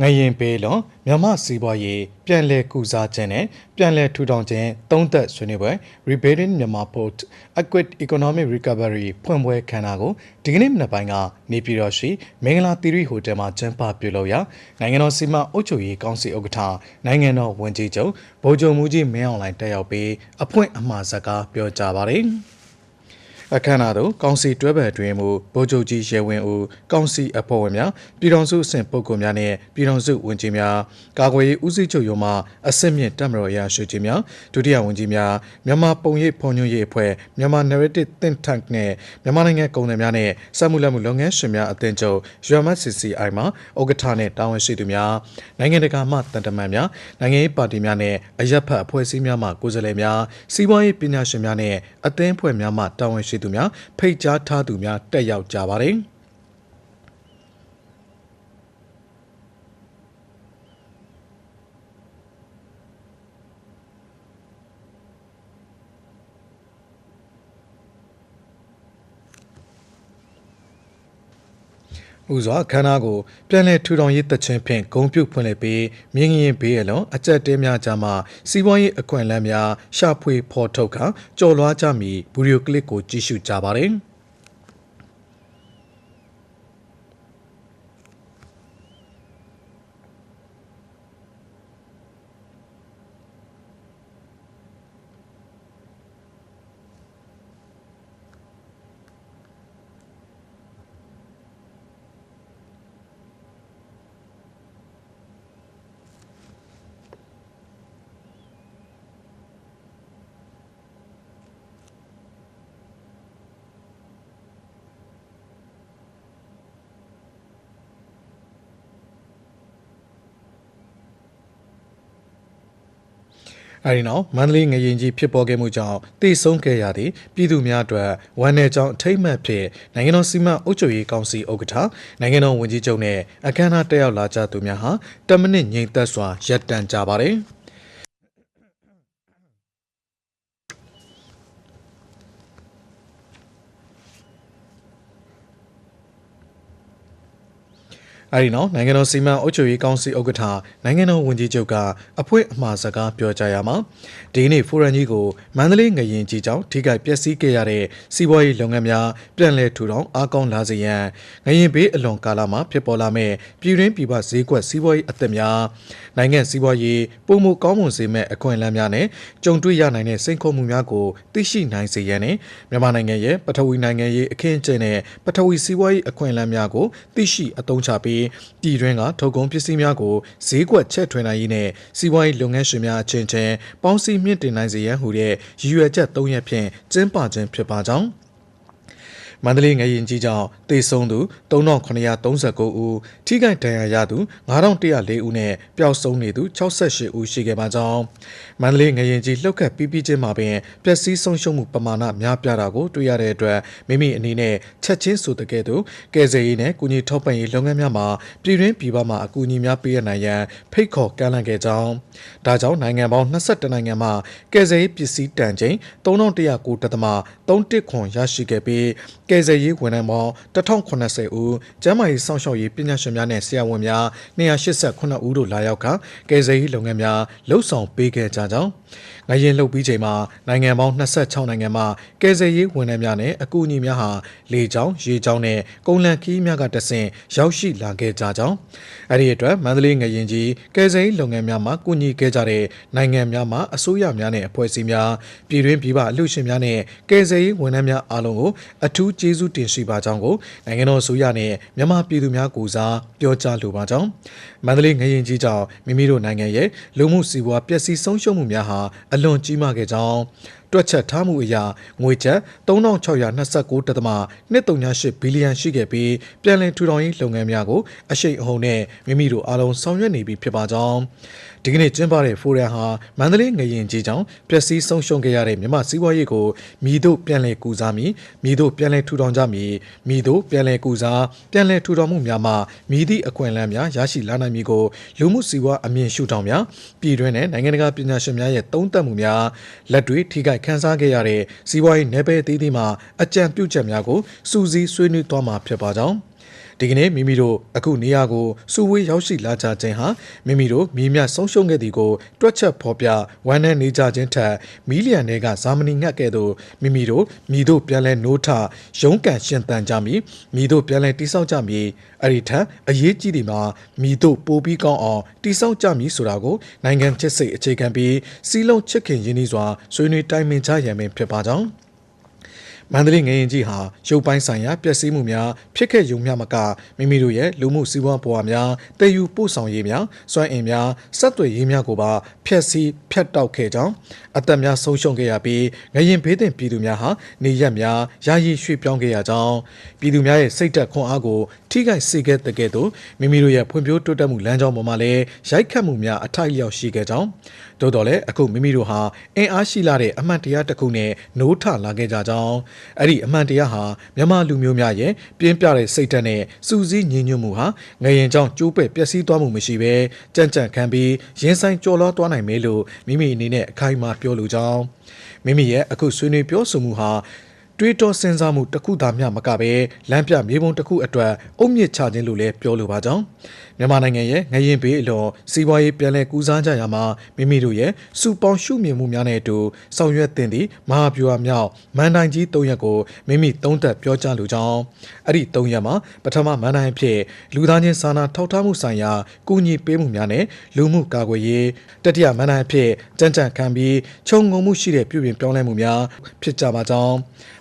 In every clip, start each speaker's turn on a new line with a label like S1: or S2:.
S1: ငရင်ပေးလွန်မြမစီးပွားရေးပြန်လည်ကုစားခြင်းနဲ့ပြန်လည်ထူထောင်ခြင်းသုံးသက်ဆွေးနွေးပွဲ Rebuilding Myanmar Port Equid Economic Recovery ဖွင့်ပွဲခမ်းနားကိုဒီကနေ့မနက်ပိုင်းကနေပြည်တော်ရှိမင်္ဂလာသီရိဟိုတယ်မှာကျင်းပပြုလုပ်ရာနိုင်ငံတော်စီမံအုပ်ချုပ်ရေးကောင်စီဥက္ကဋ္ဌနိုင်ငံတော်ဝန်ကြီးချုပ်ဗိုလ်ချုပ်မှုကြီးမင်းအောင်လှိုင်တက်ရောက်ပြီးအဖွင့်အမှာစကားပြောကြားပါတယ်။ အခမ်းအနားသို့ကောင်စီတွဲဘက်အတွင်းမူဗိုလ်ချုပ်ကြီးရဲဝင်းဦးကောင်စီအဖွဲ့ဝင်များပြည်ထောင်စုအဆင့်ပုဂ္ဂိုလ်များနှင့်ပြည်ထောင်စုဝန်ကြီးများကာကွယ်ရေးဦးစီးချုပ်ရုံးမှအဆင့်မြင့်တပ်မတော်ရာရှိကြီးများဒုတိယဝန်ကြီးများမြန်မာပုံရိပ်ဖော်ညွှန်းရေးအဖွဲ့မြန်မာ narrative think tank နှင့်မြန်မာနိုင်ငံကုန်သည်များနှင့်စက်မှုလက်မှုလုပ်ငန်းရှင်များအသင်းချုပ် UMCCI မှဥက္ကဋ္ဌနှင့်တာဝန်ရှိသူများနိုင်ငံတကာမှတန်တမန်များနိုင်ငံရေးပါတီများနှင့်အရက်ဖတ်အဖွဲ့အစည်းများမှကိုယ်စားလှယ်များစီးပွားရေးပညာရှင်များနှင့်အသင်းအဖွဲ့များမှတာဝန်ရှိသူများဖိတ်ကြားထားသူများတက်ရောက်ကြပါတယ်။ ဥစွာခန္ဓာကိုပြန်လည်ထူထောင်ရေးတခြင်းဖြင့်ဂုံပြုဖွင့်လှစ်ပြီးမြင်းရင်ဘေးအလွန်အကြက်တဲများကြားမှစီးပွားရေးအခွင့်အလမ်းများရှာဖွေဖော်ထုတ်ခါကြော်လွှားကြမည်ဗီဒီယိုကလစ်ကိုကြည့်ရှုကြပါတယ်။ အဲဒီနောက်မန္တလေးငရင်ကြီးဖြစ်ပေါ်ခဲ့မှုကြောင့်တည်ဆုံးခဲ့ရသည့်ပြည်သူများအတွက်ဝန်내ကြောင့်အထိမ့်မှတ်ဖြစ်နိုင်ငံတော်စီမံအုပ်ချုပ်ရေးကောင်စီဥက္ကဋ္ဌနိုင်ငံတော်ဝန်ကြီးချုပ်နှင့်အခမ်းအနားတက်ရောက်လာကြသူများဟာတမနစ်ငြိမ်သက်စွာရပ်တန့်ကြပါတယ်။ အဲဒီနောက်နိုင်ငံတော်စီမံအုပ်ချုပ်ရေးကောင်စီဥက္ကဋ္ဌနိုင်ငံတော်ဝန်ကြီးချုပ်ကအဖွင့်အမှာစကားပြောကြားရမှာဒီနေ့ဖိုရမ်ကြီးကိုမန္တလေးငရင်ကြီးကြောင့်ထိခိုက်ပျက်စီးခဲ့ရတဲ့စီးပွားရေးလုပ်ငန်းများပြန်လည်ထူထောင်အားကောင်းလာစေရန်ငရင်ဘေးအလွန်ကာလမှာဖြစ်ပေါ်လာမဲ့ပြည်တွင်းပြည်ပဈေးကွက်စီးပွားရေးအသစ်များနိုင်ငံစီးပွားရေးပုံမကောင်းမွန်စေမဲ့အခွင့်အလမ်းများနဲ့ကြုံတွေ့ရနိုင်တဲ့စိန်ခေါ်မှုများကိုသိရှိနိုင်စေရန်နဲ့မြန်မာနိုင်ငံရဲ့ပထဝီနိုင်ငံရေးအခင်းအကျင်းနဲ့ပထဝီစီးပွားရေးအခွင့်အလမ်းများကိုသိရှိအသုံးချပြီးပြည်တွင်းကထုတ်ကုန်ပစ္စည်းများကိုဈေးကွက်ချဲ့ထွင်နိုင်ရေးနဲ့စီးပွားရေးလုပ်ငန်းရှင်များအချင်းချင်းပေါင်းစည်းမြင့်တင်နိုင်စေရန်ဟူတဲ့ရည်ရွယ်ချက်၃ရက်ဖြင့်ကျင်းပခြင်းဖြစ်ပါကြောင်း မန္တလေးငရင်ကြီးကြောင့်တေဆုံးသူ3939ဦးထိခိုက်ဒဏ်ရာရသူ9104ဦးနဲ့ပျောက်ဆုံးနေသူ68ဦးရှိခဲ့ပါကြောင်းမန္တလေးငရင်ကြီးလှုပ်ခတ်ပြီးပြီးချင်းမှာပင်ပျက်စီးဆုံးရှုံးမှုပမာဏများပြားတာကိုတွေ့ရတဲ့အတွက်မိမိအနေနဲ့ချက်ချင်းဆိုတဲ့ကဲ့သို့ကယ်ဆယ်ရေးနဲ့ကုညီထောက်ပံ့ရေးလုပ်ငန်းများမှာပြည်တွင်းပြည်ပမှအကူအညီများပေးရနိုင်ရန်ဖိတ်ခေါ်ကမ်းလှမ်းခဲ့ကြောင်းဒါကြောင့်နိုင်ငံပေါင်း22နိုင်ငံမှကယ်ဆယ်ရေးပစ္စည်းတန်ချိန်3109တသမ31ခွန်ရရှိခဲ့ပြီးကယ်ဆယ်ရေးဝန်ထမ်းပေါင်း1080ဦးကျန်းမာရေးစောင့်ရှောက်ရေးပညာရှင်များနဲ့ဆရာဝန်များ289ဦးတို့လာရောက်ကကယ်ဆယ်ရေးလုပ်ငန်းများလှုပ်ဆောင်ပေးခဲ့ကြကြောင်း ငရင်လှုပ်ပြီးချိန်မှာနိုင်ငံပေါင်း26နိုင်ငံမှကယ်ဆယ်ရေးဝန်ထမ်းများနဲ့အကူအညီများဟာလေကြောင်းရေကြောင်းနဲ့ကုန်လံခီးများကတဆင့်ရောက်ရှိလာခဲ့ကြကြောင်းအဲဒီအတွက်မန္တလေးငရင်ကြီးကယ်ဆယ်ရေးလုပ်ငန်းများမှာကူညီခဲ့ကြတဲ့နိုင်ငံများမှအစိုးရများနဲ့အဖွဲ့အစည်းများပြည်တွင်းပြည်ပအလှူရှင်များနဲ့ကယ်ဆယ်ရေးဝန်ထမ်းများအားလုံးကိုအထူးကျေးဇူးတင်ရှိပါကြောင်းကိုနိုင်ငံတော်အစိုးရနဲ့မြန်မာပြည်သူများကိုစားပြောကြားလိုပါကြောင်းမန္တလေးငရင်ကြီးကြောင့်မိမိတို့နိုင်ငံရဲ့လူမှုစီးပွားပျက်စီးဆုံးရှုံးမှုများဟာအလွန်ကြီးမားခဲ့ကြောင်းတွက်ချက်ထားမှုအရငွေကျပ်3629.238ဘီလီယံရှိခဲ့ပြီးပြည်လည်ထူထောင်ရေးလုပ်ငန်းများကိုအရှိန်အဟုန်နဲ့မိမိတို့အားလုံးဆောင်ရွက်နေပြီဖြစ်ပါကြောင်း ဒီကနေ့ကျင်းပတဲ့ဖိုရမ်ဟာမန္တလေးငရင်ကြီးကြောင့်ပျက်စီးဆုံးရှုံးခဲ့ရတဲ့မြမစီးပွားရေးကိုမြည်တို့ပြန်လည်ကူစားမည်မြည်တို့ပြန်လည်ထူထောင်ကြမည်မြည်တို့ပြန်လည်ကူစားပြန်လည်ထူထောင်မှုများမှာမြည်သည့်အခွင့်အလမ်းများရရှိလာနိုင်မည်ကိုလူမှုစီးပွားအမြင်ရှုထောင့်များပြည်တွင်းနဲ့နိုင်ငံတကာပညာရှင်များရဲ့သုံးသပ်မှုများလက်တွေ့ထိခိုက်ခန်းစားခဲ့ရတဲ့စီးပွားရေးနယ်ပယ်အသီးသီးမှာအကြံပြုချက်များကိုစူးစီးဆွေးနွေးသွားမှာဖြစ်ပါကြောင်း ဒီကနေ့မိမိတို့အခုနေရာကိုစုဝေးရောက်ရှိလာကြခြင်းဟာမိမိတို့မိမြဆုံးရှုံးခဲ့သည်ကိုတွက်ချက်ဖော်ပြဝမ်းနည်းနေကြခြင်းထက်မီလီယံတွေကဇာမနီငှက်ကဲ့သို့မိမိတို့မိတို့ပြန်လဲနိုးထရုံးကန်ရှင်တန်ကြမည်မိတို့ပြန်လဲတိဆောက်ကြမည်အဲ့ဒီထက်အရေးကြီးသည်မှာမိတို့ပိုပြီးကောင်းအောင်တိဆောက်ကြမည်ဆိုတာကိုနိုင်ငံချစ်စိတ်အခြေခံပြီးစီလုံးချစ်ခင်ရင်းနှီးစွာဆွေးနွေးတိုင်ပင်ကြရန်ပင်ဖြစ်ပါကြောင်း မန္တလေးငရင်ကြီးဟာရုပ်ပိုင်းဆိုင်ရာပျက်စီးမှုများဖြစ်ခဲ့ရုံမျှမကမိမိတို့ရဲ့လူမှုစီးပွားဘဝများတည်ယူပို့ဆောင်ရေးများစွမ်းအင်များဆက်သွယ်ရေးများကိုပါဖျက်ဆီးဖျက်တောက်ခဲ့ကြောင်းအသက်များဆုံးရှုံးခဲ့ရပြီးငရင်ဘေးတင်ပြည်သူများဟာနေရက်များယာယီရွှေ့ပြောင်းခဲ့ရကြောင်းပြည်သူများရဲ့စိတ်သက်ခွန်အားကိုထိခိုက်စေခဲ့တဲ့ကဲ့သို့မိမိတို့ရဲ့ဖွံ့ဖြိုးတိုးတက်မှုလမ်းကြောင်းပေါ်မှာလည်းရိုက်ခတ်မှုများအထိုက်အလျောက်ရှိခဲ့ကြောင်း သို့တော်လည်းအခုမိမိတို့ဟာအင်အားရှိလာတဲ့အမှန်တရားတစ်ခုနဲ့နိုးထလာခဲ့ကြကြောင်းအဲ့ဒီအမှန်တရားဟာမြန်မာလူမျိုးများရဲ့ပြင်းပြတဲ့စိတ်ဓာတ်နဲ့စူးစီးညီညွတ်မှုဟာငရင်ကြောင့်ကျိုးပဲ့ပျက်စီးသွားမှုမရှိဘဲကြံ့ကြံ့ခံပြီးရင်ဆိုင်ကြော်လွှားသွားနိုင်မယ်လို့မိမိအနေနဲ့အခိုင်အမာပြောလိုကြောင်းမိမိရဲ့အခုဆွေးနွေးပြောဆိုမှုဟာတွေးတောစဉ်းစားမှုတစ်ခုသာမျှမကပဲလမ်းပြမြေပုံတစ်ခုအတွက်အုံမြင့်ချခြင်းလို့လည်းပြောလိုပါကြောင်း မြန်မာနိုင်ငံရဲ့ငရင်ဘေးအလွန်စီးပွားရေးပြန်လည်ကူးစားကြရမှာမိမိတို့ရဲ့စူပေါင်းရှုမြင်မှုများနဲ့အတူဆောင်ရွက်တင်သည့်မဟာဗျူဟာမြောက်မန်တိုင်းကြီး၃ရက်ကိုမိမိသုံးသက်ပြောကြားလိုကြောင်းအဲ့ဒီ၃ရက်မှာပထမမန်တိုင်းအဖြစ်လူသားချင်းစာနာထောက်ထားမှုဆိုင်ရာကူညီပေးမှုများနဲ့လူမှုကာကွယ်ရေးတတိယမန်တိုင်းအဖြစ်ကြံ့ကြံ့ခံပြီးခြုံငုံမှုရှိတဲ့ပြုပြင်ပြောင်းလဲမှုများဖြစ်ကြပါကြောင်း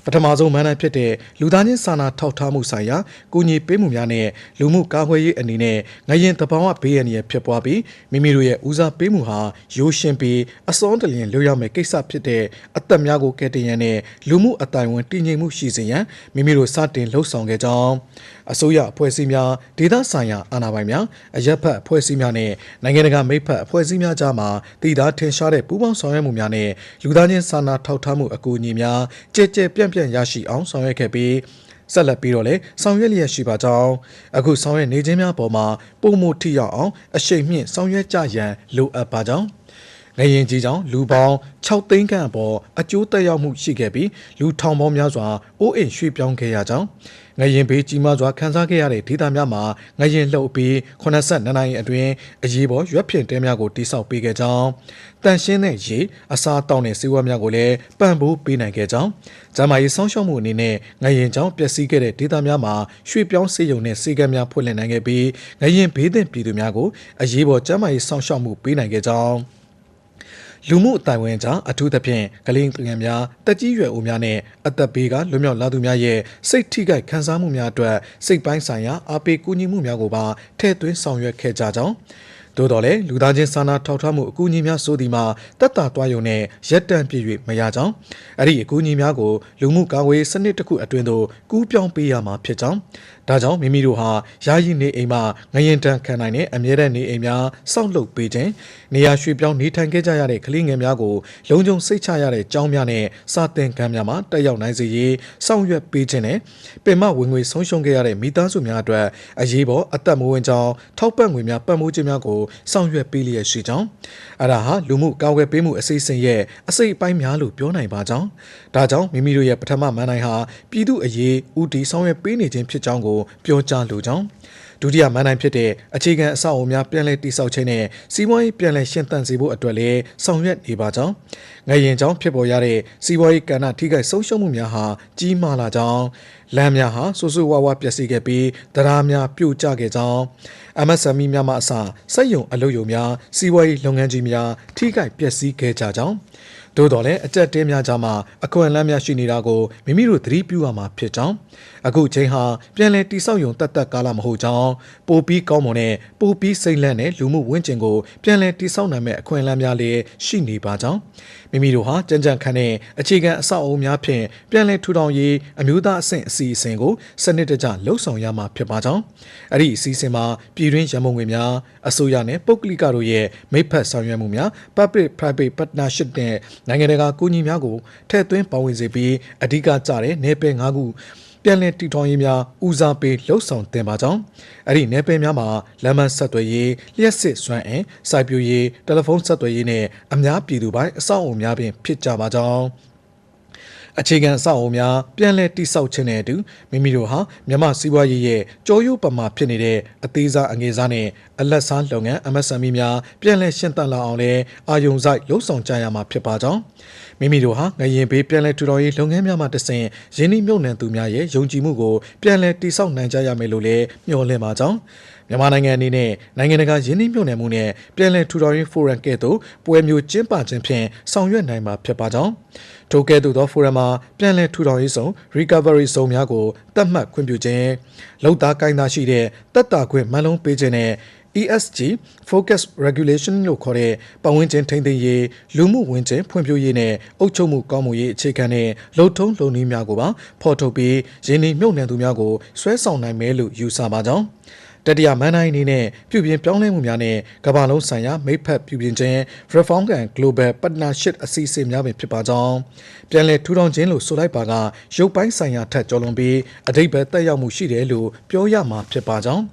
S1: ပထမဆုံးမန်နိုင်ဖြစ်တဲ့လူသားချင်းစာနာထောက်ထားမှုဆိုင်ရာကူညီပေးမှုများနဲ့လူမှုကာကွယ်ရေးအနေနဲ့ငရင်တဘောင်ကဘေးရန်ရဖြစ်ပွားပြီးမိမိတို့ရဲ့ဦးစားပေးမှုဟာရိုးရှင်းပြီးအစောတလျင်လွတ်ရမယ့်ကိစ္စဖြစ်တဲ့အသက်များကိုကယ်တင်ရန်နဲ့လူမှုအတိုင်းဝန်တည်ငြိမ်မှုရှိစေရန်မိမိတို့စတင်လှုပ်ဆောင်ခဲ့ကြောင်းအစိုးရအဖွဲ့အစည်းများဒေသဆိုင်ရာအာဏာပိုင်များအရက်ဖက်အဖွဲ့အစည်းများနဲ့နိုင်ငံတကာမိတ်ဖက်အဖွဲ့အစည်းများကြားမှာတည်သားထင်ရှားတဲ့ပူးပေါင်းဆောင်ရွက်မှုများနဲ့လူသားချင်းစာနာထောက်ထားမှုအကူအညီများကြဲကြဲပြန့်ပြန့်ရရှိအောင်ဆောင်ရွက်ခဲ့ပြီး ဆက်လက်ပြီးတော့လည်းဆောင်ရွက်လျက်ရှိပါကြောင်းအခုဆောင်ရွက်နေခြင်းများပေါ်မှာပုံမှုထိရောက်အောင်အရှိန်မြင့်ဆောင်ရွက်ကြရန်လိုအပ်ပါကြောင်းငရင်ကြီးကြောင့်လူပေါင်း6သိန်းခန့်အပေါ်အကျိုးသက်ရောက်မှုရှိခဲ့ပြီးလူထောင်ပေါင်းများစွာအိုးအိမ်ရွှေ့ပြောင်းခဲ့ရကြောင်း ငရင်ဘေးကြီးမားစွာခန်းစားခဲ့ရတဲ့ဒေသများမှာငရင်လှုပ်ပြီး82နိုင်အတွင်းအရေးပေါ်ရွက်ဖြင့်တဲများကိုတိစောက်ပေးခဲ့ကြောင်းတန်ရှင်းတဲ့ရေအစားတောင်းတဲ့စေဝါများကိုလည်းပံ့ပိုးပေးနိုင်ခဲ့ကြောင်းဂျမားရေးဆောင်းရှောက်မှုအနေနဲ့ငရင်ကြောင့်ပျက်စီးခဲ့တဲ့ဒေသများမှာရွှေ့ပြောင်းစေယုံနဲ့စေကမ်းများဖွင့်လှစ်နိုင်ခဲ့ပြီးငရင်ဘေးသင့်ပြည်သူများကိုအရေးပေါ်ဂျမားရေးဆောင်းရှောက်မှုပေးနိုင်ခဲ့ကြောင်း လူမှုအတိုင်းအဝန်ကြောင့်အထူးသဖြင့်ကလေးငယ်များတက်ကြီးရွယ်အိုများနဲ့အသက်ဘေးကလွတ်မြောက်လာသူများရဲ့စိတ်ထိခိုက်ခံစားမှုများအတွက်စိတ်ပိုင်းဆိုင်ရာအားပေးကူညီမှုများကိုပါထည့်သွင်းဆောင်ရွက်ခဲ့ကြကြောင်းသို့တော်လည်းလူသားချင်းစာနာထောက်ထားမှုအကူအညီများဆိုသည်မှာတက်တာတွားယုံနဲ့ရက်တန့်ပြည့်၍မရကြောင်းအဲ့ဒီအကူအညီများကိုလူမှုကာကွယ်ရေးစနစ်တစ်ခုအတွင်းသို့ကူးပြောင်းပေးရမှာဖြစ်ကြောင်း ဒါကြောင့်မိမိတို့ဟာယာယီနေအိမ်မှငရင်တန်ခံနိုင်တဲ့အမြဲတမ်းနေအိမ်များစောင့်လုပ်ပေးခြင်းနေရာရွှေ့ပြောင်းနေထိုင်ခဲ့ကြရတဲ့ကလေးငယ်များကိုလုံခြုံစိတ်ချရတဲ့ကြောင်းများနဲ့စာသင်ခန်းများမှာတက်ရောက်နိုင်စေရေးစောင့်ရွက်ပေးခြင်းနဲ့ပင်မဝင်ငွေဆုံးရှုံးခဲ့ရတဲ့မိသားစုများအတွက်အရေးပေါ်အသက်မဝင်ကြောင်းထောက်ပံ့ငွေများပံ့ပိုးခြင်းများကိုစောင့်ရွက်ပေးလျက်ရှိကြောင်းအဲ့ဒါဟာလူမှုကာကွယ်ပေးမှုအစိအစဉ်ရဲ့အစိတ်အပိုင်းများလို့ပြောနိုင်ပါကြောင်းဒါကြောင့်မိမိတို့ရဲ့ပထမမန်နိုင်ဟာပြည်သူအရေးဦးတည်ဆောင်ရွက်ပေးနေခြင်းဖြစ်ကြောင်းကိုပြောကြားလိုကြောင်းဒုတိယမန်နိုင်ဖြစ်တဲ့အခြေခံအဆောက်အအုံများပြန်လည်တည်ဆောက်ခြင်းနဲ့စီးပွားရေးပြန်လည်ရှင်းသန့်စေဖို့အတွက်လည်းဆောင်ရွက်နေပါကြောင်းငရင်ကြောင့်ဖြစ်ပေါ်ရတဲ့စီးပွားရေးကဏ္ဍထိခိုက်ဆုံးရှုံးမှုများဟာကြီးမားလာကြောင်းလမ်းများဟာဆူဆူဝါးဝါပျက်စီးခဲ့ပြီးတရားများပြိုကျခဲ့ကြောင်း MSME များမှအစစက်ယုံအလုပ်ယုံများစီးပွားရေးလုပ်ငန်းကြီးများထိခိုက်ပျက်စီးခဲ့ကြကြောင်းသို့တော်လည်းအကြက်တဲများကြားမှာအခွင့်အလမ်းများရှိနေတာကိုမိမိတို့သတိပြုရမှာဖြစ်ကြောင်းအခုချိန်ဟာပြန်လည်တိဆောက်ယုံတက်တက်ကာလမဟုတ်ကြောင်းပိုပြီးကောင်းမွန်တဲ့ပိုပြီးစိတ်လန့်တဲ့လူမှုဝန်းကျင်ကိုပြန်လည်တိဆောက်နိုင်မဲ့အခွင့်အလမ်းများလည်းရှိနေပါကြောင်းမိမိတို့ဟာကြံ့ကြံ့ခံတဲ့အခြေခံအဆောက်အအုံများဖြင့်ပြန်လည်ထူထောင်ရေးအမျိုးသားအဆင့်အစီအစဉ်ကိုစနစ်တကျလှုပ်ဆောင်ရမှာဖြစ်ပါကြောင်းအဲ့ဒီအစီအစဉ်မှာပြည်တွင်းရန်ပုံငွေများအစိုးရနဲ့ပုဂ္ဂလိကတို့ရဲ့မိဖက်ဆောင်ရွက်မှုများ public private partnership နဲ့နိုင်ငံတကာကူညီများကိုထည့်သွင်းပါဝင်စေပြီးအဓိကကျတဲ့နယ်ပယ်၅ခု ပြန်လည်တည်ထောင်ရေးများဦးစားပေးလှုပ်ဆောင်တင်ပါကြောင်းအဲ့ဒီနယ်ပယ်များမှာလမ်းမဆက်သွယ်ရေးလျှက်စစ်စွမ်းအင်စိုက်ပျိုးရေးတယ်လီဖုန်းဆက်သွယ်ရေးနဲ့အများပြည်သူပိုင်းအဆောက်အအုံများပင်ဖြစ်ကြပါကြောင်းအခြေခံအဆောက်အအုံများပြန်လည်တိစောက်ခြင်းနဲ့အတူမိမိတို့ဟာမြန်မာစီးပွားရေးရဲ့ကြောရိုးပမာဖြစ်နေတဲ့အသေးစားအငယ်စားနဲ့အလက်စားလုပ်ငန်း MSME များပြန်လည်ရှင်းသတ်လာအောင်လဲအာယုံစိုက်လှုံ့ဆော်ကြရမှာဖြစ်ပါကြောင်း မိမိတို့ဟာငရင်ဘေးပြန်လည်ထူထောင်ရေးလုပ်ငန်းများမှတဆင့်ရင်းနှီးမြှုပ်နှံသူများရဲ့ယုံကြည်မှုကိုပြန်လည်တိစောက်နိုင်ကြရမယ်လို့လည်းမျှော်လင့်ပါကြောင်းမြန်မာနိုင်ငံအနေနဲ့နိုင်ငံတကာယင်းနှိမ့်မြုံနယ်မှုနဲ့ပြည်လည်ထူထောင်ရေးဖိုရမ်ကဲ့သို့ပွဲမျိုးကျင်းပခြင်းဖြင့်ဆောင်ရွက်နိုင်မှာဖြစ်ပါကြောင်းထိုကဲ့သို့သောဖိုရမ်မှာပြည်လည်ထူထောင်ရေးဆောင် recovery ဆောင်များကိုတတ်မှတ်ခွင့်ပြုခြင်းလုံသားကိုင်းသားရှိတဲ့တက်တာခွင့်မှန်လုံးပေးခြင်းနဲ့ ESG Focus Regulation လို့ခေါ်တဲ့ပတ်ဝန်းကျင်ထိန်းသိမ်းရေးလူမှုဝန်ကျင်းဖွံ့ဖြိုးရေးနဲ့အုပ်ချုပ်မှုကောင်းမှုရေးအခြေခံတဲ့လုံထုံးလုံနည်းများကိုပါဖော်ထုတ်ပြီးရင်းနှီးမြှုပ်နှံသူများကိုဆွဲဆောင်နိုင်မယ်လို့ယူဆပါကြောင်းတတိယမန်တိုင်းအနေနဲ့ပြုပြင်ပြောင်းလဲမှုများနဲ့ကမ္ဘာလုံးဆိုင်ရာမိဖက်ပြုပြင်ခြင်း Reform and Global Partnership အစီအစဉ်များပင်ဖြစ်ပါကြောင်းပြန်လည်ထူထောင်ခြင်းလို့ဆိုလိုက်ပါကရုပ်ပိုင်းဆိုင်ရာထက်ကျော်လွန်ပြီးအတိတ်ပဲတက်ရောက်မှုရှိတယ်လို့ပြောရမှာဖြစ်ပါကြောင်း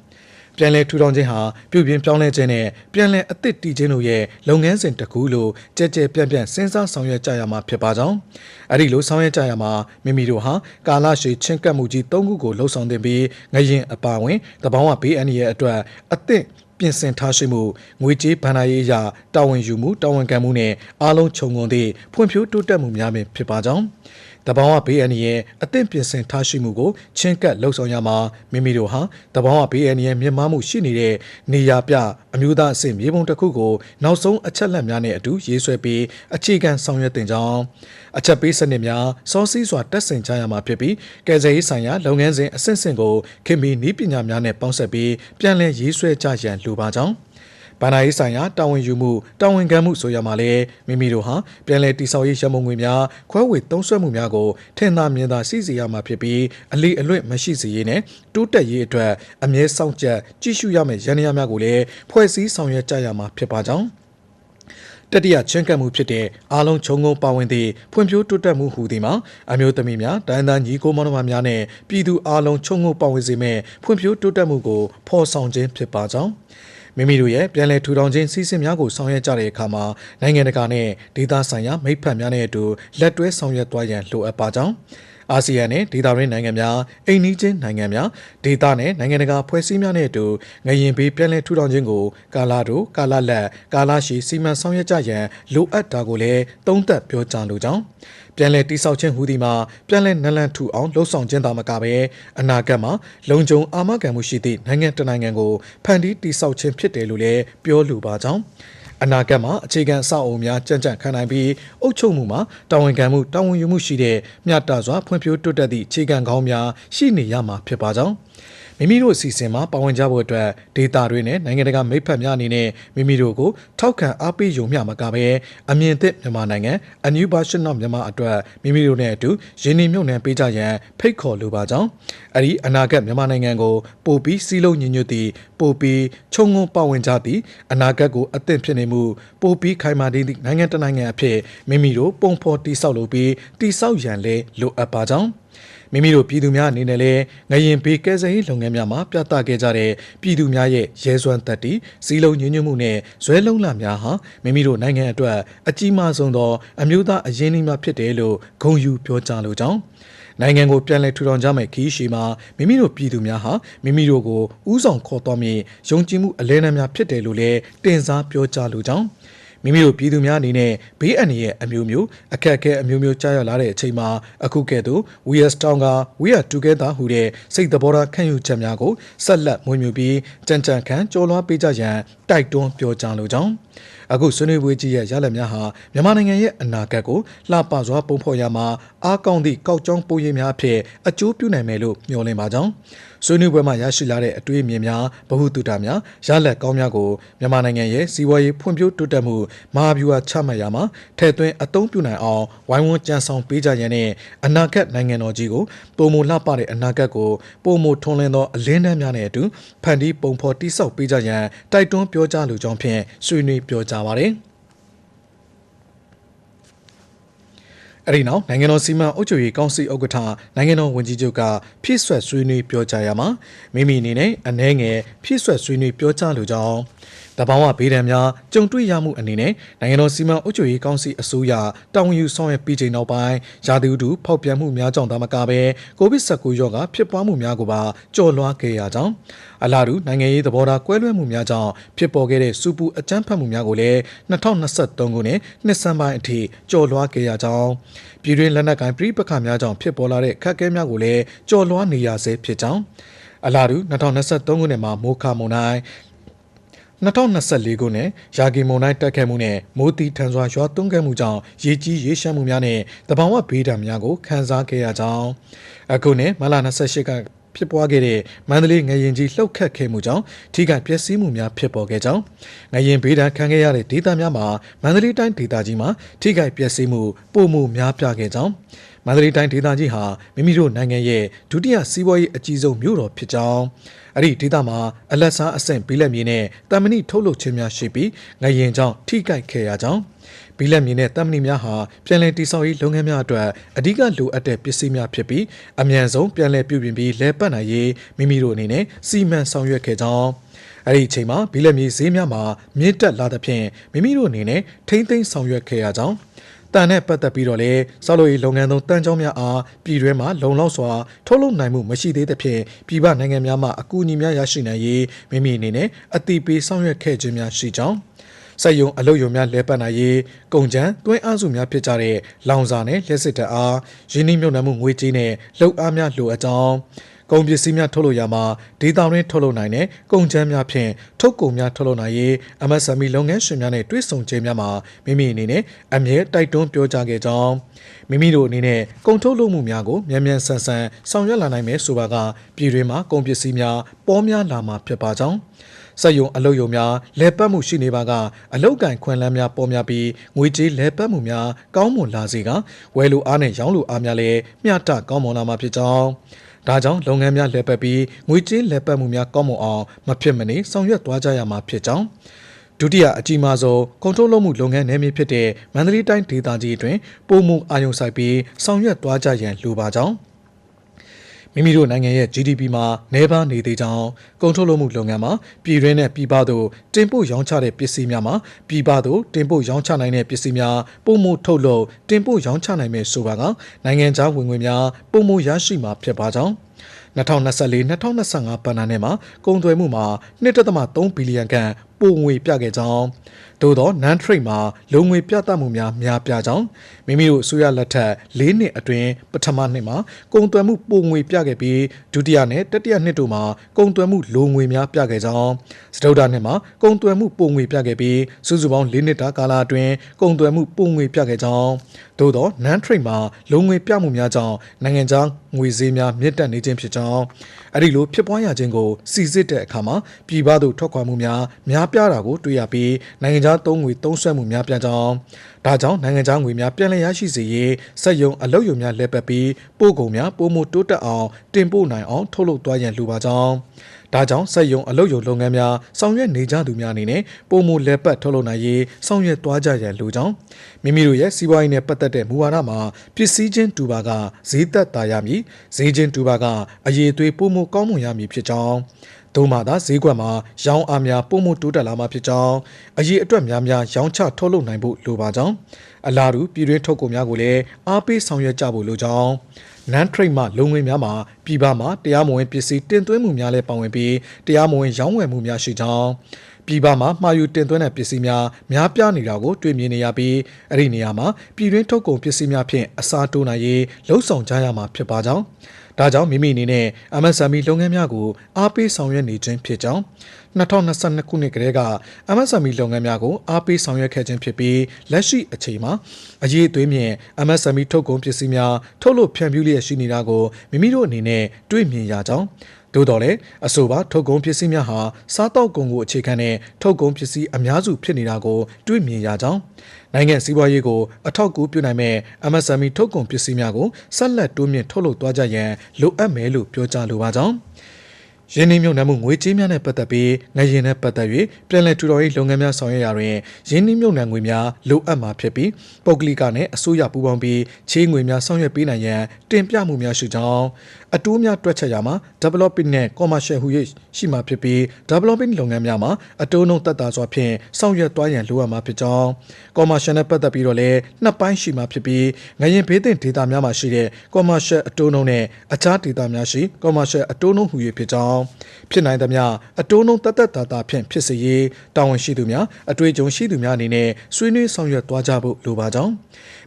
S1: ပြန်လည်ထူထောင်ခြင်းဟာပြုပြင်ပြောင်းလဲခြင်းနဲ့ပြန်လည်အသစ်တည်ခြင်းတို့ရဲ့လုပ်ငန်းစဉ်တစ်ခုလို့ကြဲကြဲပြန့်ပြန့်စဉ်းစားဆောင်ရွက်ကြရမှာဖြစ်ပါကြောင်းအဲ့ဒီလိုဆောင်ရွက်ကြရမှာမိမိတို့ဟာကာလရှည်ချင်းကပ်မှုကြီး၃ခုကိုလှုံ့ဆော်တင်ပြီးငရင်အပါဝင်တဘောင်းဝဘေးအန္တရာယ်အတွက်အသစ်ပြင်ဆင်ထားရှိမှုငွေကြေးဗဏ္ဍာရေးအရာတာဝန်ယူမှုတာဝန်ခံမှုနဲ့အားလုံးခြုံငုံသည့်ဖွံ့ဖြိုးတိုးတက်မှုများပင်ဖြစ်ပါကြောင်း တဘာဝဘေးအန္တရာယ်အသင့်ပြင်ဆင်ထားရှိမှုကိုချင်းကပ်လှုပ်ဆောင်ရမှာမိမိတို့ဟာတဘာဝဘေးအန္တရာယ်မြင့်မားမှုရှိနေတဲ့နေရာပြအမျိုးသားအဆင့်မြေပုံတစ်ခုကိုနောက်ဆုံးအချက်လက်များနဲ့အတူရေးဆွဲပြီးအခြေခံဆောင်ရွက်တင်ကြောင်းအချက်ပေးစနစ်များစောစည်းစွာတက်ဆင်ကြရမှာဖြစ်ပြီးကယ်ဆယ်ရေးဆိုင်ရာလုပ်ငန်းစဉ်အဆင့်ဆင့်ကိုခင်မီနီးပညာများနဲ့ပေါင်းစပ်ပြီးပြန်လည်ရေးဆွဲကြရန်လိုပါကြောင်း ဗန္ဒာရေးဆိုင်ရာတာဝန်ယူမှုတာဝန်ခံမှုဆိုရမှာလဲမိမိတို့ဟာပြန်လည်တိဆောက်ရေးရမုံငွေများခွဲဝေသုံးစွဲမှုများကိုထင်သာမြင်သာစီစီရမှာဖြစ်ပြီးအလီအလွတ်မရှိစေရေးနဲ့တိုးတက်ရေးအတွက်အမြဲစောင့်ကြပ်ကြည့်ရှုရမယ့်ရန်ရာများကိုလည်းဖွဲ့စည်းဆောင်ရွက်ကြရမှာဖြစ်ပါကြောင်းတတိယချင်းကပ်မှုဖြစ်တဲ့အားလုံးခြုံငုံပါဝင်သည့်ဖွံ့ဖြိုးတိုးတက်မှုဟူသည်မှာအမျိုးသမီးများတိုင်းသားညီကိုမောင်နှမများနဲ့ပြည်သူအားလုံးခြုံငုံပါဝင်စေမယ့်ဖွံ့ဖြိုးတိုးတက်မှုကိုဖော်ဆောင်ခြင်းဖြစ်ပါကြောင်း မိမိတို့ရဲ့ပြန်လည်ထူထောင်ခြင်းစီစဉ်များကိုဆောင်ရွက်ကြတဲ့အခါမှာနိုင်ငံတကာနဲ့ဒေသဆိုင်ရာမိတ်ဖက်များနဲ့အတူလက်တွဲဆောင်ရွက်သွားရန်လိုအပ်ပါကြောင်းအာဆီယံနဲ့ဒေသရင်းနိုင်ငံများအိမ်နီးချင်းနိုင်ငံများဒေသနဲ့နိုင်ငံတကာဖွဲ့စည်းများနဲ့အတူငရင်ဘေးပြည်လဲထူထောင်ခြင်းကိုကာလာတို့ကာလာလက်ကာလာရှိစီမံဆောင်ရွက်ကြရန်လိုအပ်တာကိုလည်းသုံးသပ်ပြောကြားလိုကြောင်း ပြန်လည်တိဆောက်ခြင်းဟူသည်မှာပြန်လည်နလန်ထူအောင်လှုံ့ဆော်ခြင်းသာမကဘဲအနာဂတ်မှာလုံခြုံအာမခံမှုရှိသည့်နိုင်ငံတနိုင်ငံကိုဖန်တီးတိဆောက်ခြင်းဖြစ်တယ်လို့လည်းပြောလိုပါကြောင်းအနာဂတ်မှာအခြေခံအဆောက်အအုံများကြံ့ကြံ့ခံနိုင်ပြီးအုပ်ချုပ်မှုမှာတာဝန်ခံမှုတာဝန်ယူမှုရှိတဲ့မြတ်တာစွာဖွံ့ဖြိုးတိုးတက်သည့်အခြေခံကောင်းများရှိနေရမှာဖြစ်ပါကြောင်းမိမိတို့အစီအစဉ်မှာပါဝင်ကြဖို့အတွက်ဒေတာတွေနဲ့နိုင်ငံတကာမိတ်ဖက်များအနေနဲ့မိမိတို့ကိုထောက်ခံအားပေးယုံမျှမကဘဲအမြင့်သစ်မြန်မာနိုင်ငံ A New Version of မြန်မာအတွက်မိမိတို့နဲ့အတူရင်းနှီးမြှုပ်နှံပေးကြရန်ဖိတ်ခေါ်လိုပါကြောင်းအဲ့ဒီအနာဂတ်မြန်မာနိုင်ငံကိုပို့ပြီးစီးလုံးညီညွတ်သည့်ပို့ပြီးခြုံငုံပါဝင်ကြသည့်အနာဂတ်ကိုအသင့်ဖြစ်နေမှုပို့ပြီးခိုင်မာသည့်နိုင်ငံတနိုင်ငံအဖြစ်မိမိတို့ပုံဖော်တိဆောက်လိုပြီးတိဆောက်ရန်လည်းလိုအပ်ပါကြောင်း မိမိတို့ပြည်သူများအနေနဲ့လည်းငရင်ဘေးကဲဆယ်ရေးလုပ်ငန်းများမှာပြသခဲ့ကြတဲ့ပြည်သူများရဲ့ရဲစွမ်းသက်တည်စီးလုံးညွညွတ်မှုနဲ့ဇွဲလုံးလာများဟာမိမိတို့နိုင်ငံအတွက်အကြီးမားဆုံးသောအမျိုးသားအရင်းအနှီးများဖြစ်တယ်လို့ဂုဏ်ယူပြောကြားလိုကြောင်းနိုင်ငံကိုပြန်လည်ထူထောင်ကြမယ့်ခီးရှီမှာမိမိတို့ပြည်သူများဟာမိမိတို့ကိုဥဆောင်ခေါ်တော်မီယုံကြည်မှုအလဲနှများဖြစ်တယ်လို့လည်းတင်စားပြောကြားလိုကြောင်း မိမိတို့ပြည်သူများအနေနဲ့ဘေးအန္တရာယ်အမျိုးမျိုးအခက်အခဲအမျိုးမျိုးကြားရောက်လာတဲ့အချိန်မှာအခုကဲ့သို့ We are strong က We are together ဟူတဲ့စိတ်သဘောထားခံယူချက်များကိုဆက်လက်မွေးမြူပြီးကြံကြံခံကြော်လွှားပေးကြရန်တိုက်တွန်းပြောကြားလိုကြောင်းအခုဆွေးနွေးပွဲကြီးရဲ့ရလဒ်များဟာမြန်မာနိုင်ငံရဲ့အနာဂတ်ကိုလှပစွာပုံဖော်ရမှာအားကောင်းသည့်ကောက်ကြောင်းပိုးရည်များအဖြစ်အကျိုးပြုနိုင်မယ်လို့မျှော်လင့်ပါကြောင်းဆွေးနွေးပွဲမှာရရှိလာတဲ့အတွေ့အမြင်များဗဟုသုတများရလဒ်ကောင်းများကိုမြန်မာနိုင်ငံရဲ့စီးပွားရေးဖွံ့ဖြိုးတိုးတက်မှုမဟာဗျူဟာချမှတ်ရာမှာထည့်သွင်းအသုံးပြုနိုင်အောင်ဝိုင်းဝန်းကြံဆောင်ပေးကြရန်နဲ့အနာဂတ်နိုင်ငံတော်ကြီးကိုပုံမလှပတဲ့အနာဂတ်ကိုပုံမထွန်းလင်းသောအလင်းတန်းများနဲ့အတူဖန်တီးပုံဖော်တိဆောက်ပေးကြရန်တိုက်တွန်းပြောကြားလိုကြောင်းဖြင့်ဆွေးနွေးပြောကြားပါတယ်အဲ့ဒီနောက်နိုင်ငံတော်စီမံအုပ်ချုပ်ရေးကောင်စီဥက္ကဋ္ဌနိုင်ငံတော်ဝန်ကြီးချုပ်ကဖြည့်ဆွက်ဆွေးနွေးပြောကြားရမှာမိမိအနေနဲ့အနှဲငယ်ဖြည့်ဆွက်ဆွေးနွေးပြောကြားလိုကြောင်း တဘာဝဘေးဒဏ်များကြုံတွေ့ရမှုအနေနဲ့နိုင်ငံတော်စီမံအုပ်ချုပ်ရေးကောင်စီအစိုးရတာဝန်ယူဆောင်ရွက်ပြီးချိန်နောက်ပိုင်းရာသီဥတုဖောက်ပြန်မှုများကြောင့်သာမကဘဲကိုဗစ် -19 ရောဂါဖြစ်ပွားမှုများကိုပါကြော်လွှားခဲ့ရကြောင်းအလားတူနိုင်ငံရေးသဘောထားကွဲလွဲမှုများကြောင့်ဖြစ်ပေါ်ခဲ့တဲ့စူပူအကြမ်းဖက်မှုများကိုလည်း2023ခုနှစ်နှစ်ဆန်းပိုင်းအထိကြော်လွှားခဲ့ရကြောင်းပြည်တွင်းလက်နက်ကိုင်ပြည်ပခါများကြောင့်ဖြစ်ပေါ်လာတဲ့ခက်ခဲများကိုလည်းကြော်လွှားနေရဆဲဖြစ်ကြောင်းအလားတူ2023ခုနှစ်မှာမိုးခမုန်တိုင်း 2024ခုနှစ်ရာဂီမုန်တိုင်းတက်ခဲ့မှုနဲ့မိုးတီထန်စွာရွာသွန်းခဲ့မှုကြောင့်ရေကြီးရေရှမ်းမှုများနဲ့တဘာဝဘေးဒဏ်များကိုခံစားခဲ့ရကြောင်းအခုနှစ်မလ28ကဖြစ်ပွားခဲ့တဲ့မန္တလေးငရင်ကြီးလှုပ်ခတ်ခဲ့မှုကြောင့်ထိခိုက်ပျက်စီးမှုများဖြစ်ပေါ်ခဲ့ကြောင်းငရင်ဘေးဒဏ်ခံခဲ့ရတဲ့ဒေသများမှာမန္တလေးတိုင်းဒေသကြီးမှာထိခိုက်ပျက်စီးမှုပိုမှုများပြားခဲ့ကြောင်းမန္တလေးတိုင်းဒေသကြီးဟာမိမိတို့နိုင်ငံရဲ့ဒုတိယစီးပွားရေးအကြီးဆုံးမြို့တော်ဖြစ်ကြောင်း အဲ့ဒီဒေသမှာအလက်စားအဆင့်ဘီလက်မြေနဲ့တမ္မဏိထုတ်လုပ်ခြင်းများရှိပြီးငရင်ကြောင့်ထိခိုက်ခဲ့ရကြောင်းဘီလက်မြေနဲ့တမ္မဏိများဟာပြည်လည်တိဆောက်ရေးလုပ်ငန်းများအတွက်အဓိကလိုအပ်တဲ့ပစ္စည်းများဖြစ်ပြီးအမြန်ဆုံးပြည်လည်ပြုပြင်ပြီးလဲပတ်နိုင်ရေးမိမိတို့အနေနဲ့စီမံဆောင်ရွက်ခဲ့ကြောင်းအဲ့ဒီအချိန်မှာဘီလက်မြေဈေးများမှာမြင့်တက်လာသဖြင့်မိမိတို့အနေနဲ့ထိမ့်သိမ်းဆောင်ရွက်ခဲ့ရကြောင်း တန်နဲ့ပတ်သက်ပြီးတော့လေစောက်လို့ရေးလုပ်ငန်းသုံးတန်ကြောင်းများအားပြည်တွင်းမှာလုံလောက်စွာထုတ်လုပ်နိုင်မှုမရှိသေးသဖြင့်ပြည်ပနိုင်ငံများမှအကူအညီများရရှိနိုင်ရေးမိမိအနေနဲ့အတိပေးဆောင်ရွက်ခဲ့ခြင်းများရှိကြောင်းစက်ယုံအလုတ်ယုံများလဲပတ်နိုင်ရေးကုန်ကျန်းတွင်းအားစုများဖြစ်ကြတဲ့လောင်စာနဲ့လက်စစ်တပ်အားရင်းနှီးမြှုပ်နှံမှုငွေကြေးနဲ့လှုပ်အားများလိုအပ်ကြောင်း ကုန်ပစ္စည်းများထုတ်လုပ်ရမှာဒေတာရင်းထုတ်လုပ်နိုင်တဲ့ကုန်ကျန်းများဖြင့်ထုတ်ကုန်များထုတ်လုပ်နိုင်ရေး MSME လုပ်ငန်းရှင်များနဲ့တွဲဆုံခြင်းများမှာမိမိအနေနဲ့အမြဲတိုက်တွန်းပြောကြားခဲ့ကြောင်းမိမိတို့အနေနဲ့ကုန်ထုတ်လုပ်မှုများကိုမြန်မြန်ဆန်ဆန်ဆောင်ရွက်လာနိုင်မယ်ဆိုပါကပြည်တွင်းမှာကုန်ပစ္စည်းများပေါ်များလာမှာဖြစ်ပါကြောင်း စက်ယုံအလုတ်ယုံများလဲပတ်မှုရှိနေပါကအလုတ်ကန်ခွန်လန်းများပေါ်များပြီးငွေကြေးလဲပတ်မှုများကောင်းမွန်လာစေကဝယ်လူအားနဲ့ရောင်းလူအားများလည်းမျှတကောင်းမွန်လာမှာဖြစ်ကြောင်းဒါကြောင့်လုပ်ငန်းများလက်ပတ်ပြီးငွေကြေးလက်ပတ်မှုများကောင်းမွန်အောင်မဖြစ်မနေဆောင်ရွက်သွားကြရမှာဖြစ်ကြောင်းဒုတိယအကြီးမားဆုံးကွန်ထရိုးလုပ်မှုလုပ်ငန်းနယ်မြေဖြစ်တဲ့မန္တလေးတိုင်းဒေသကြီးအတွင်းပုံမှုအာရုံစိုက်ပြီးဆောင်ရွက်သွားကြရန်လိုပါကြောင်း မိမိတို့နိုင်ငံရဲ့ GDP မှာနှဲပါနေသေးကြောင်းကုန်ထုတ်လုပ်မှုလုပ်ငန်းမှာပြည်တွင်းနဲ့ပြည်ပသို့တင်ပို့ရောင်းချတဲ့ပစ္စည်းများမှာပြည်ပသို့တင်ပို့ရောင်းချနိုင်တဲ့ပစ္စည်းများပုံမှုထုတ်လုပ်တင်ပို့ရောင်းချနိုင်မယ်ဆိုပါကနိုင်ငံခြားဝင်ငွေများပုံမှုရရှိမှာဖြစ်ပါကြောင်း2024-2025ဘဏ္ဍာနှစ်မှာကုန်သွယ်မှုမှာ1.3ဘီလီယံခန့်ပိုငွေပြခဲ့ကြောင်း သို့သော non trade မှာလုံငွေပြသမှုများများပြကြောင်းမိမိတို့အစိုးရလက်ထက်၄နှစ်အတွင်းပထမနှစ်မှာကုန်သွယ်မှုပိုငွေပြခဲ့ပြီးဒုတိယနဲ့တတိယနှစ်တို့မှာကုန်သွယ်မှုလိုငွေများပြခဲ့ကြောင်းစတုဒ္ဓနှစ်မှာကုန်သွယ်မှုပိုငွေပြခဲ့ပြီးစုစုပေါင်း၄နှစ်တာကာလအတွင်းကုန်သွယ်မှုပိုငွေပြခဲ့ကြောင်း သို့သော non trade မှာလုံငွေပြမှုများကြောင့်နိုင်ငံခြားငွေဈေးများမြင့်တက်နေခြင်းဖြစ်ကြောင်းအဲ့ဒီလိုဖြစ်ပွားရခြင်းကိုစီစစ်တဲ့အခါမှာပြည်ပသို့ထွက်ခွာမှုများများပြားတာကိုတွေ့ရပြီးနိုင်ငံခြားသုံးငွေသုံးစွဲမှုများပြကြောင်းဒါကြောင့်နိုင်ငံခြားငွေများပြန်လည်ရရှိစေရေးစက်ယုံအလုပ်ယုံများလက်ပတ်ပြီးပို့ကုန်များပိုမိုတိုးတက်အောင်တင်ပို့နိုင်အောင်ထုတ်လုပ်သွားရန်လိုပါကြောင်း ဒါကြောင့်စက်ယုံအလုပ်ယုံလုပ်ငန်းများဆောင်ရွက်နေကြသူများအနေနဲ့ပုံမူလက်ပတ်ထုတ်လုပ်နိုင်ရေးဆောင်ရွက်သွားကြရန်လိုကြောင်းမိမိတို့ရဲ့စီးပွားရေးနဲ့ပတ်သက်တဲ့မူဝါဒမှာပစ္စည်းချင်းတူပါကဈေးသက်သာရမည်ဈေးချင်းတူပါကအရေးသွေးပုံမူကောင်းမွန်ရမည်ဖြစ်ကြောင်းဒုံမှသာဈေးကွက်မှာရောင်းအားများပုံမှုတိုးတက်လာမှာဖြစ်ကြောင်းအရေးအတွက်များများရောင်းချထုတ်လုပ်နိုင်ဖို့လိုပါကြောင်းအလားတူပြည်တွင်းထုတ်ကုန်များကိုလည်းအားပေးဆောင်ရွက်ကြဖို့လိုကြောင်း non trade မှလုံငွေများမှာပြည်ပမှာတရားမဝင်ပစ္စည်းတင်သွင်းမှုများလည်းပါဝင်ပြီးတရားမဝင်ရောင်းဝယ်မှုများရှိကြောင်းပြည်ပမှာမှာယူတင်သွင်းတဲ့ပစ္စည်းများများပြားနေတာကိုတွေ့မြင်နေရပြီးအဲ့ဒီနေရာမှာပြည်တွင်းထုတ်ကုန်ပစ္စည်းများဖြင့်အစားတိုးနိုင်ရေးလှုံ့ဆော်ကြရမှာဖြစ်ပါကြောင်း ဒါကြောင့်မိမိအနေနဲ့ MSME လုပ်ငန်းများကိုအားပေးဆောင်ရွက်နေခြင်းဖြစ်ကြောင်း2022ခုနှစ်ကတည်းက MSME လုပ်ငန်းများကိုအားပေးဆောင်ရွက်ခဲ့ခြင်းဖြစ်ပြီးလက်ရှိအချိန်မှာအရေးအသွေးမြင့် MSME ထုတ်ကုန်ပစ္စည်းများထုတ်လုပ်ဖြန့်ဖြူးလျက်ရှိနေတာကိုမိမိတို့အနေနဲ့တွေ့မြင်ရကြောင်းသို့တော်လည်းအဆိုပါထုတ်ကုန်ပစ္စည်းများဟာစားတောက်ကုန်ကိုအခြေခံတဲ့ထုတ်ကုန်ပစ္စည်းအများစုဖြစ်နေတာကိုတွေ့မြင်ရကြောင်းနိုင်ငံစည်းပွားရေးကိုအထောက်အကူပြုနိုင်မဲ့ MSME ထုတ်ကုန်ပစ္စည်းများကိုဆက်လက်တိုးမြင့်ထုတ်လုပ်သွားကြရန်လိုအပ်မယ်လို့ပြောကြားလိုပါကြောင်းရင်းနှီးမြှုပ်နှံမှုငွေကြေးများနဲ့ပတ်သက်ပြီးငရင်နဲ့ပတ်သက်၍ပြည်내ထူတော်ရေးလုပ်ငန်းများဆောင်ရွက်ရာတွင်ရင်းနှီးမြှုပ်နှံငွေများလိုအပ်မှာဖြစ်ပြီးပုဂ္ဂလိကနှင့်အစိုးရပူးပေါင်းပြီးချေးငွေများဆောင်ရွက်ပေးနိုင်ရန်တင်ပြမှုများရှိကြောင်းအတိုးများတွက်ချက်ရာမှာ developing နဲ့ commercial ဟူ၍ရှိမှာဖြစ်ပြီး developing လုပ်ငန်းများမှာအတိုးနှုန်းတက်တာစွာဖြင့်ဆောင်ရွက်သွားရန်လိုအပ်မှာဖြစ်ကြောင်း commercial နဲ့ပတ်သက်ပြီးတော့လည်းနှစ်ပိုင်းရှိမှာဖြစ်ပြီးငရင်ဘေးသင့်ဒေတာများမှာရှိတဲ့ commercial အတိုးနှုန်းနဲ့အခြားဒေတာများရှိ commercial အတိုးနှုန်းဟူ၍ဖြစ်ကြောင်းဖြစ်နိုင်သမျှအတိုးနှုန်းတက်တက်တာတာဖြင့်ဖြစ်စေရေးတာဝန်ရှိသူများအတွေ့အကြုံရှိသူများအနေနဲ့ဆွေးနွေးဆောင်ရွက်သွားကြဖို့လိုပါကြောင်း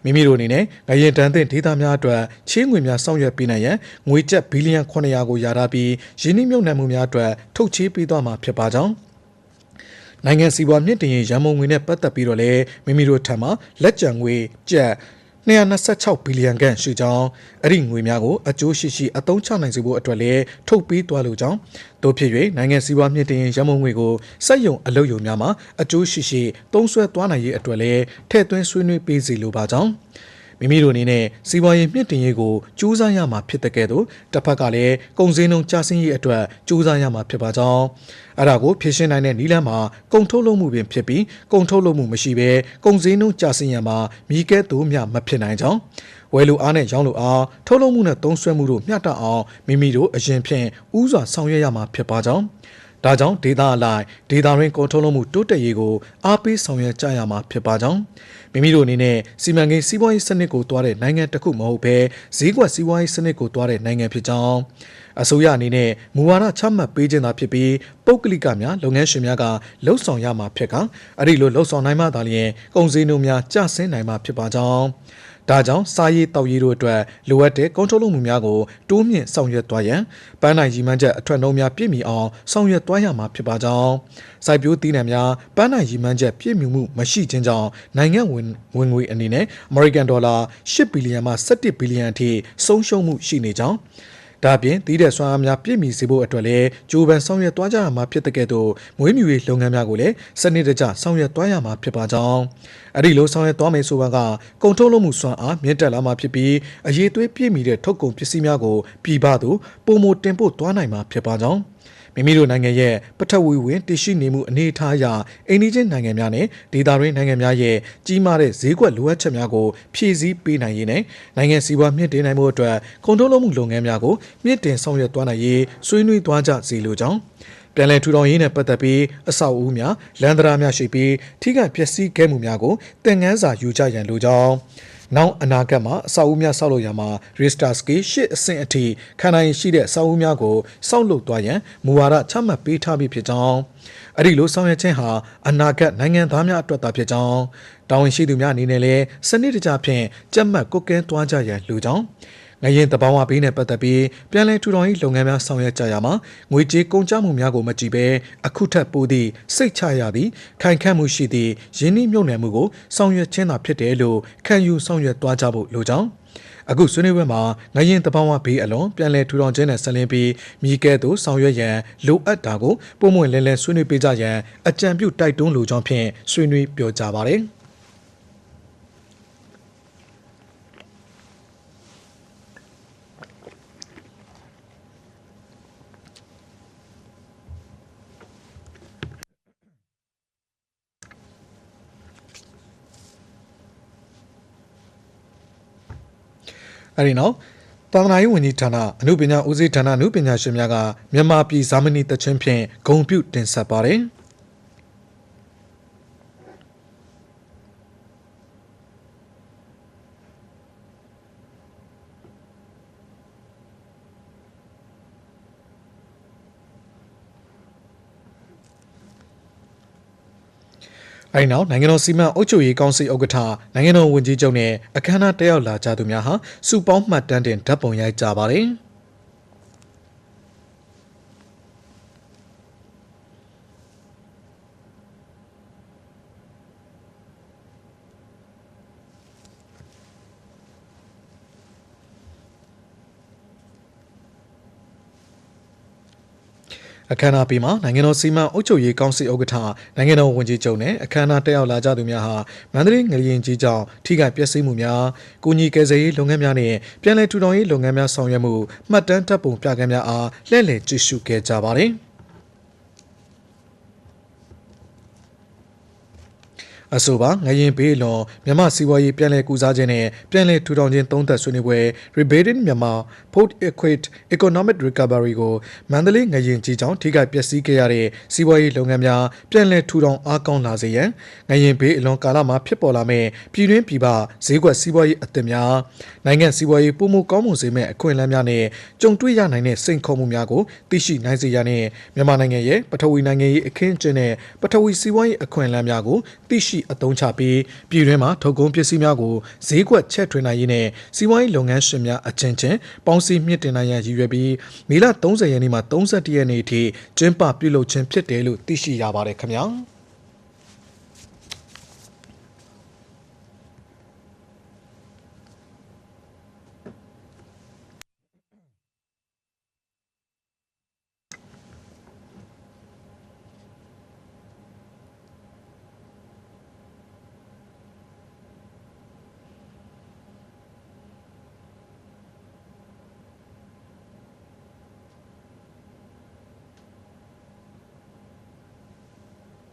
S1: မိမိတို့အနေနဲ့ငရင်တန်းသင့်ဒေတာများအတွက်ချေးငွေများဆောင်ရွက်ပေးနိုင်ရန်ငွေကျပ်ဘီလီယံ900ကိုယာထားပြီးရင်းနှီးမြှုပ်နှံမှုများအတွက်ထုတ်ချေးပေးသွားမှာဖြစ်ပါကြောင်းနိုင်ငံစီးပွားမြင့်တင်ရေးရန်မုံငွေနဲ့ပတ်သက်ပြီးတော့လည်းမိမိတို့ထံမှလက်ကျန်ငွေကျပ် 226ဘီလီယံခန့်ရှိကြောင်းအဲ့ဒီငွေများကိုအကျိုးရှိရှိအသုံးချနိုင်စေဖို့အတွက်လည်းထုတ်ပေးသွားလိုကြောင်းတို့ဖြစ်၍နိုင်ငံစီးပွားမြင့်တင်ရေးရန်မုံငွေကိုစက်ယုံအလုပ်ယုံများမှာအကျိုးရှိရှိသုံးစွဲသွားနိုင်ရေးအတွက်လည်းထည့်သွင်းဆွေးနွေးပေးစီလိုပါကြောင်း မိမိတို့အနေနဲ့စီးပွားရေးမြင့်တင်ရေးကိုစူးစမ်းရမှာဖြစ်တဲ့ကဲ့သို့တစ်ဖက်ကလည်းကုန်စည်နှုန်းကျဆင်းရေးအတွက်စူးစမ်းရမှာဖြစ်ပါကြောင်းအဲ့ဒါကိုဖြည့်ရှင်းနိုင်တဲ့နည်းလမ်းမှာကုန်ထုတ်လုပ်မှုပင်ဖြစ်ပြီးကုန်ထုတ်လုပ်မှုမရှိဘဲကုန်စည်နှုန်းကျဆင်းရမှာမိကဲသို့မျှမဖြစ်နိုင်ကြောင်းဝယ်လိုအားနဲ့ရောင်းလိုအားထုတ်လုပ်မှုနဲ့သုံးစွဲမှုတို့မျှတအောင်မိမိတို့အရင်ဖြင့်ဥစွာဆောင်ရွက်ရမှာဖြစ်ပါကြောင်း ဒါကြောင့်ဒေတာအလိုက်ဒေတာရင်းကုန်ထုတ်လုပ်မှုတိုးတက်ရေးကိုအားပေးဆောင်ရွက်ကြရမှာဖြစ်ပါကြောင်းမိမိတို့အနေနဲ့စီမံကိန်းစီးပွားရေးစနစ်ကိုတွားတဲ့နိုင်ငံတစ်ခုမဟုတ်ဘဲဈေးကွက်စီးပွားရေးစနစ်ကိုတွားတဲ့နိုင်ငံဖြစ်ကြောင်းအစိုးရအနေနဲ့မူဝါဒချမှတ်ပေးခြင်းသာဖြစ်ပြီးပုဂ္ဂလိကများလုပ်ငန်းရှင်များကလှုပ်ဆောင်ရမှာဖြစ်ကအဲ့ဒီလိုလှုပ်ဆောင်နိုင်မှသာလျှင်ကုန်စည်နှုန်းများကျဆင်းနိုင်မှာဖြစ်ပါကြောင်း ဒါကြောင့်စားရေးတောက်ရေးတို့အတွက်လိုအပ်တဲ့ကွန်ထရိုးလုပ်မှုများကိုတိုးမြင့်ဆောင်ရွက်သွားရန်ပန်းနိုင်ရီမှန်းချက်အထွတ်နှုန်းများပြည့်မီအောင်ဆောင်ရွက်သွားရမှာဖြစ်ပါကြောင်းစိုက်ပျိုးသီးနှံများပန်းနိုင်ရီမှန်းချက်ပြည့်မီမှုမရှိခြင်းကြောင့်နိုင်ငံဝင်ဝင်ငွေအနေနဲ့ American Dollar 8ဘီလီယံမှ17ဘီလီယံအထိဆုံးရှုံးမှုရှိနေကြောင်း ဒါပြင်တည်တဲ့ဆွမ်းအားများပြည့်မီစေဖို့အတွက်လည်းဂျိုးပန်ဆောင်ရွက်သွားကြရမှာဖြစ်တဲ့ကဲ့သို့မွေးမြူရေးလုပ်ငန်းများကိုလည်းစနစ်တကျဆောင်ရွက်သွားရမှာဖြစ်ပါကြောင်းအဲ့ဒီလိုဆောင်ရွက်သွားမယ်ဆိုပါကကုန်ထုတ်လုပ်မှုစွမ်းအားမြင့်တက်လာမှာဖြစ်ပြီးအရေးသွေးပြည့်မီတဲ့ထုတ်ကုန်ပစ္စည်းများကိုပြည်ပသို့ပုံမတင်ပို့သွားနိုင်မှာဖြစ်ပါကြောင်း မိမိတို့နိုင်ငံရဲ့ပထဝီဝင်တရှိနေမှုအနေအထားအရအိန္ဒိချင်းနိုင်ငံများနဲ့ဒေသတွင်းနိုင်ငံများရဲ့ကြီးမားတဲ့ဈေးကွက်လိုအပ်ချက်များကိုဖြည့်ဆည်းပေးနိုင်ရေးနဲ့နိုင်ငံစီးပွားမြင့်တင်နိုင်မှုအတွက်ကုန်ထုတ်လုပ်မှုလုပ်ငန်းများကိုမြင့်တင်ဆောင်ရွက်သွားနိုင်ရေးဆွေးနွေးသွားကြစီလိုကြောင်းပြန်လည်ထူထောင်ရေးနဲ့ပတ်သက်ပြီးအဆောက်အဦများလမ်းတရားများရှိပြီးထိခိုက်ပျက်စီးခဲ့မှုများကိုသင်ခန်းစာယူကြရန်လိုကြောင်း နောက်အနာဂတ်မှာအဆောက်အဦများဆောက်လုပ်ရမှာ Richter Scale ရှစ်အဆင့်အထိခံနိုင်ရှိတဲ့အဆောက်အဦများကိုစောက်လုပ်သွားရန်မူဝါဒချမှတ်ပေးထားပြီးဖြစ်ကြောင်းအဲ့ဒီလိုဆောင်ရွက်ခြင်းဟာအနာဂတ်နိုင်ငံသားများအတွက်သာဖြစ်ကြောင်းတာဝန်ရှိသူများအနေနဲ့လည်းစနစ်တကျဖြင့်ကြက်မှတ်ကုတ်ကဲသွားကြရန်လိုကြောင်း ငရင်တဘာဝဘေးနဲ့ပတ်သက်ပြီးပြန်လည်ထူထောင်ရေးလုပ်ငန်းများဆောင်ရွက်ကြရမှာငွေကြေးကုန်ကျမှုများကိုမကြည့်ဘဲအခုထက်ပိုသည့်စိတ်ချရသည့်ခိုင်ခန့်မှုရှိသည့်ရင်းနှီးမြှုပ်နှံမှုကိုဆောင်ရွက်ခြင်းသာဖြစ်တယ်လို့ခံယူဆောင်ရွက်သွားကြဖို့လိုကြောင်းအခုဆွေးနွေးပွဲမှာငရင်တပောင်းဝဘေးအလွန်ပြန်လည်ထူထောင်ခြင်းနဲ့ဆက်လင်းပြီးမိကဲသို့ဆောင်ရွက်ရန်လိုအပ်တာကိုပုံမှန်လဲလဲဆွေးနွေးပေးကြရန်အကြံပြုတိုက်တွန်းလိုကြောင်းဖြင့်ဆွေးနွေးပြောကြပါတယ်။ အဲဒီနောက်သာသနာရေးဝန်ကြီးဌာနအမှုပညာဦးစီးဌာနအမှုပညာရှင်များကမြန်မာပြည်ဇာမနီတချင်းဖြင့်ဂုံပြုတင်ဆက်ပါတယ်။ အဲဒီနောက်နိုင်ငံတော်စီမံအုပ်ချုပ်ရေးကောင်စီဥက္ကဋ္ဌနိုင်ငံတော်ဝန်ကြီးချုပ်နဲ့အခမ်းအနားတက်ရောက်လာကြသူများဟာစုပေါင်းမှတ်တမ်းတင်ဓာတ်ပုံရိုက်ကြပါတယ်။ အခမ်းအနားပြီးမှာနိုင်ငံတော်စီမံအုပ်ချုပ်ရေးကောင်စီဥက္ကဋ္ဌနိုင်ငံတော်ဝန်ကြီးချုပ်နဲ့အခမ်းအနားတက်ရောက်လာကြသူများဟာမန္တလေးငလျင်ကြီးကြောင့်ထိခိုက်ပျက်စီးမှုများကုညီကယ်ဆယ်ရေးလုပ်ငန်းများနဲ့ပြည်내ထူထောင်ရေးလုပ်ငန်းများဆောင်ရွက်မှုမှတ်တမ်းတပ်ပုံပြကမ်းများအားလှည့်လည်ကြည့်ရှုခဲ့ကြပါတယ်။ အဆိုပါငရင်ဘေးလွန်မြမစီးပွားရေးပြန်လည်ကူစားခြင်းနဲ့ပြန်လည်ထူထောင်ခြင်းသုံးသက်ဆွေးနွေးပွဲ Rebated မြန်မာ Port Equate Economic Recovery ကိုမန္တလေးငရင်ကြီးချောင်းထိခိုက်ပျက်စီးခဲ့ရတဲ့စီးပွားရေးလုပ်ငန်းများပြန်လည်ထူထောင်အားကောင်းလာစေရန်ငရင်ဘေးအလွန်ကာလမှာဖြစ်ပေါ်လာမဲ့ပြည်တွင်းပြည်ပဈေးကွက်စီးပွားရေးအသစ်များနိုင်ငံစီးပွားရေးပုံမှုကောင်းမှုစေမဲ့အခွင့်အလမ်းများနဲ့ကြုံတွေ့ရနိုင်တဲ့စိန်ခေါ်မှုများကိုသိရှိနိုင်စေရန်နဲ့မြန်မာနိုင်ငံရဲ့ပထဝီနိုင်ငံရေးအခင်းကျင်းတဲ့ပထဝီစီးပွားရေးအခွင့်အလမ်းများကိုသိရှိအသုံးချပြီးပြည်တွင်းမှာထုတ်ကုန်ပစ္စည်းများကိုဈေးကွက်ချဲ့ထွင်နိုင်ရေးနဲ့စီးပွားရေးလုပ်ငန်းရှင်များအချင်းချင်းပေါင်းစည်းမြင့်တင်နိုင်ရန်ရည်ရွယ်ပြီးမေလ30ရက်နေ့မှ31ရက်နေ့အထိကျင်းပပြုလုပ်ခြင်းဖြစ်တယ်လို့သိရှိရပါတယ်ခင်ဗျာ။